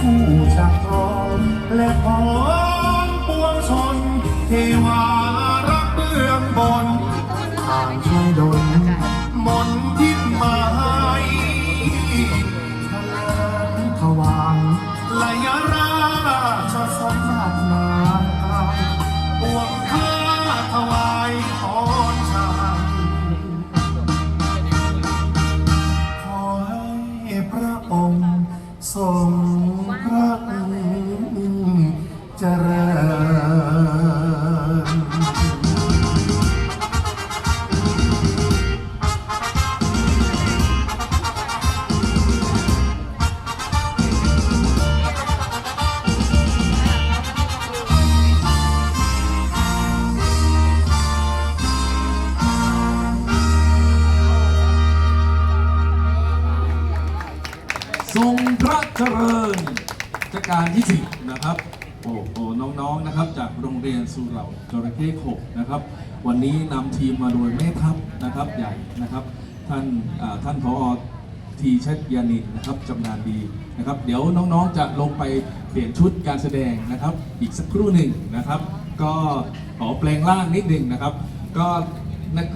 คู่สักรองและพอ พระ ทรงพระเจริญรัชกาลที่สิบนะครับโอ้โหน้องๆนะครับ จากโรงเรียนสุเหร่าจระเข้ขบนะครับ วันนี้นำทีมมาโดยแม่ทัพนะครับใหญ่นะครับ ท่านท่านผอทีชัยยานินนะครับจำนานดีนะครับ เดี๋ยวน้องๆจะลงไปเปลี่ยนชุดการแสดงนะครับ อีกสักครู่หนึ่งนะครับ ก็ขอแปลงร่างนิดหนึ่งนะครับ ก็นะ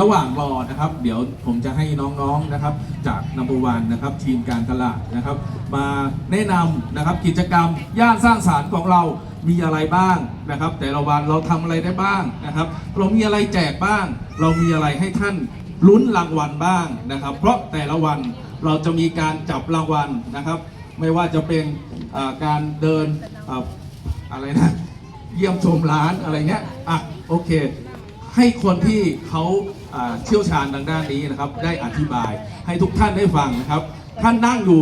ระหว่างรอนะครับ เดี๋ยวผมจะให้น้องๆนะครับ จากนัมบวันนะครับ ทีมการตลาดนะครับ มาแนะนำนะครับกิจกรรมย่านสร้างสารรค์ของเรามีอะไรบ้างนะครับ แต่ละวันเราทำอะไรได้บ้างนะครับ เรามีอะไรแจกบ้าง เรามีอะไรให้ท่านลุ้นรางวัลบ้างนะครับ เพราะแต่ละวันเราจะมีการจับรางวัลนะครับ ไม่ว่าจะเป็นการเดินออะไรนะเยี่ยมชมร้านอะไรเงี้ยอะโอเค ให้คนที่เขาเชี่ยวชาญทางด้านนี้นะครับ ได้อธิบายให้ทุกท่านได้ฟังนะครับ ท่านนั่งอยู่